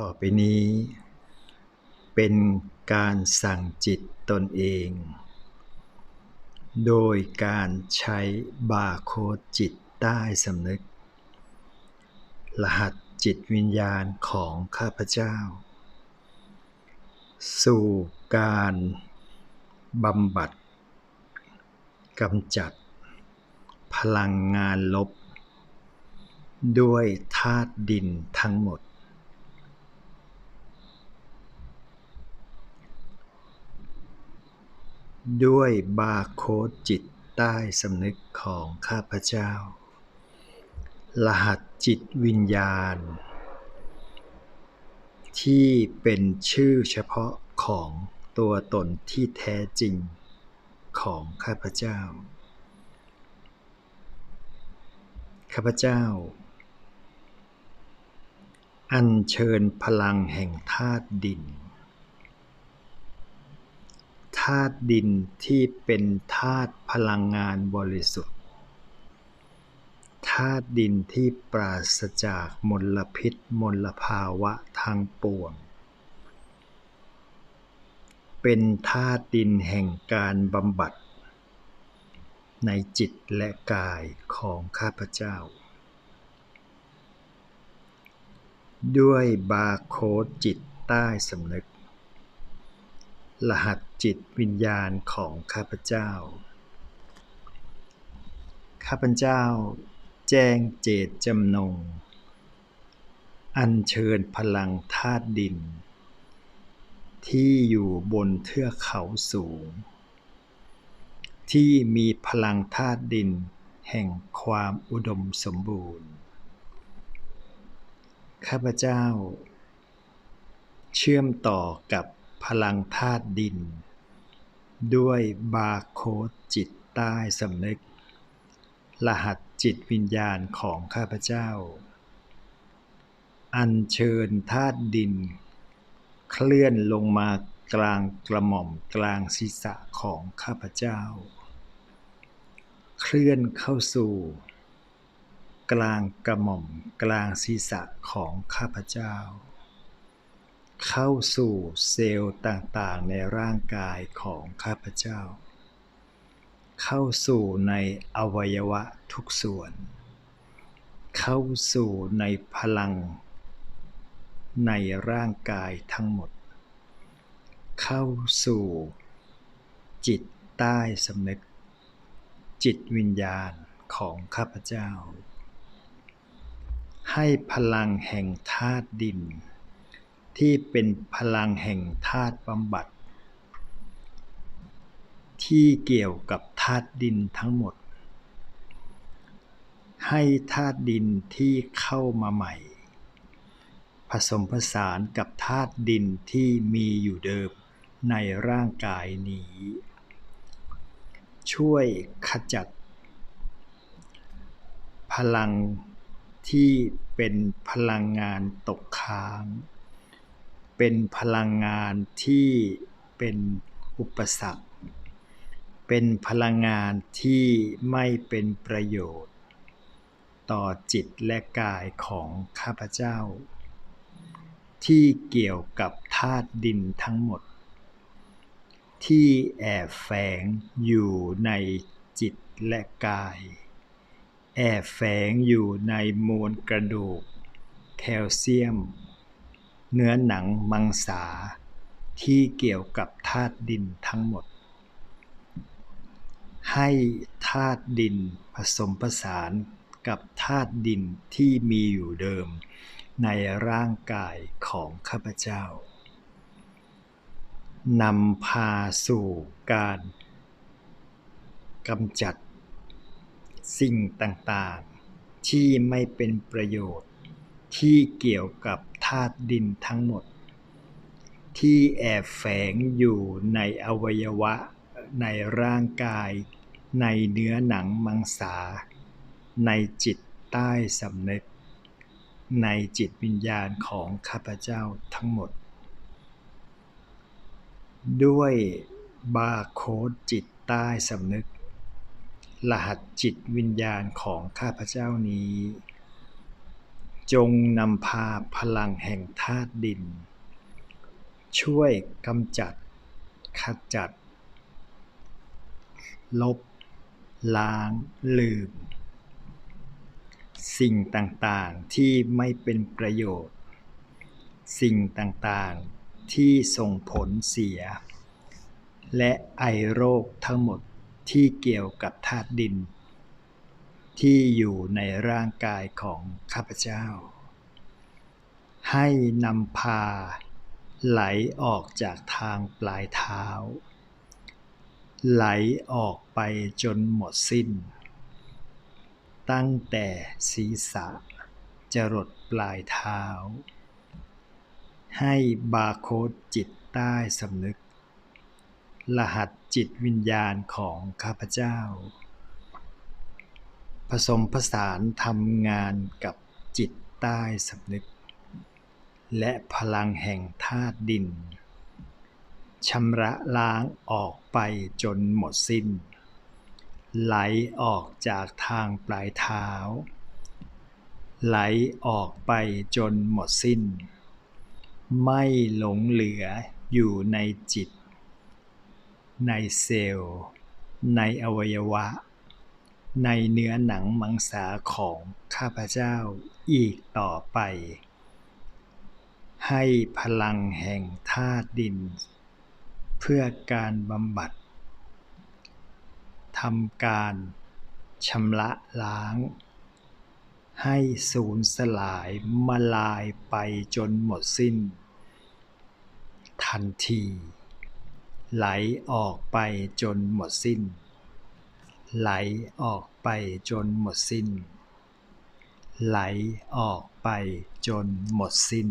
ต่อไปนี้ เป็นการสั่งจิตตนเอง โดยการใช้บาร์โค้ดจิตใต้สำนึก รหัสจิตวิญญาณของข้าพเจ้า สู่การบำบัดกำจัด พลังงานลบ ด้วยธาตุดินทั้งหมด ด้วยบาร์โค้ดจิตใต้สำนึกของข้าพเจ้า รหัสจิตวิญญาณ ที่เป็นชื่อเฉพาะของตัวตนที่แท้จริงของข้าพเจ้า ข้าพเจ้า อัญเชิญพลังแห่งธาตุดิน ธาตุดินที่เป็นธาตุพลังงานบริสุทธิ์ธาตุดินที่ปราศจากมลพิษมลภาวะทางปวง เป็นธาตุดินแห่งการบำบัด ในจิตและกายของข้าพเจ้า ด้วยบาโคจิตใต้สำนึก รหัสจิตวิญญาณของข้าพเจ้า ข้าพเจ้า แจ้งเจตจำนง อัญเชิญพลังธาตุดิน ที่อยู่บนเทือกเขาสูง ที่มีพลังธาตุดินแห่งความอุดมสมบูรณ์ ข้าพเจ้า เชื่อมต่อกับ พลังธาตุดิน ด้วยบาร์โค้ดจิตใต้สำนึก รหัสจิตวิญญาณของข้าพเจ้า อัญเชิญธาตุดิน เคลื่อนลงมากลางกระหม่อมกลางศีรษะของข้าพเจ้า เคลื่อนเข้าสู่ กลางกระหม่อมกลางศีรษะของข้าพเจ้า เข้าสู่เซลล์ต่างๆ ในร่างกายของข้าพเจ้า เข้าสู่ในอวัยวะทุกส่วน เข้าสู่ในพลัง ในร่างกายทั้งหมด เข้าสู่จิตใต้สำนึก จิตวิญญาณของข้าพเจ้า ให้พลังแห่งธาตุดิน ที่เป็นพลังแห่งธาตุบำบัด ที่เกี่ยวกับธาตุดินทั้งหมด ให้ธาตุดินที่เข้ามาใหม่ ผสมผสานกับธาตุดินที่มีอยู่เดิมในร่างกายนี้ ช่วยขจัด พลังที่เป็นพลังงานตกค้าง เป็นพลังงานที่เป็นอุปสรรค เป็นพลังงานที่ไม่เป็นประโยชน์ ต่อจิตและกายของข้าพเจ้า ที่เกี่ยวกับธาตุดินทั้งหมด ที่แอบแฝงอยู่ในจิตและกาย แอบแฝงอยู่ในมวลกระดูก แคลเซียม เนื้อหนังมังสาที่เกี่ยวกับธาตุดินทั้งหมด ให้ธาตุดินผสมผสานกับธาตุดินที่มีอยู่เดิม ในร่างกายของข้าพเจ้านำพาสู่การกำจัด สิ่งต่างๆ ที่ไม่เป็นประโยชน์ที่เกี่ยวกับ ธาตุดินทั้งหมด ที่แอบแฝงอยู่ในอวัยวะ ในร่างกาย ในเนื้อหนังมังสา ในจิตใต้สำนึก ในจิตวิญญาณของข้าพเจ้าทั้งหมด ด้วยบาร์โค้ดจิตใต้สำนึก รหัสจิตวิญญาณของข้าพเจ้านี้ จงนำพาพลังแห่งธาตุดิน ช่วยกำจัดขจัด ลบ ล้าง ลืม สิ่งต่างๆที่ไม่เป็นประโยชน์ สิ่งต่างๆที่ส่งผลเสีย และไอโรคทั้งหมดที่เกี่ยวกับธาตุดิน ที่อยู่ในร่างกายของข้าพเจ้า ให้นำพาไหลออกจากทางปลายเท้า ไหลออกไปจนหมดสิ้น ตั้งแต่ศีรษะจรดปลายเท้า ให้บาร์โค้ดจิตใต้สำนึก รหัสจิตวิญญาณของข้าพเจ้า ผสมผสานทำงานกับจิตใต้สำนึก และพลังแห่งธาตุดินชำระล้างออกไปจนหมดสิ้น ไหลออกจากทางปลายเท้า ไหลออกไปจนหมดสิ้น ไม่หลงเหลืออยู่ในจิต ในเซลล์ ในอวัยวะ ในเนื้อหนังมังสาของข้าพเจ้าอีกต่อไป ให้พลังแห่งธาตุดิน เพื่อการบำบัดทำการชำระล้าง ให้สูญสลายมาลายไปจนหมดสิ้น ทันที ไหลออกไปจนหมดสิ้น ไหลออกไปจนหมดสิ้น ไหลออกไปจนหมดสิ้น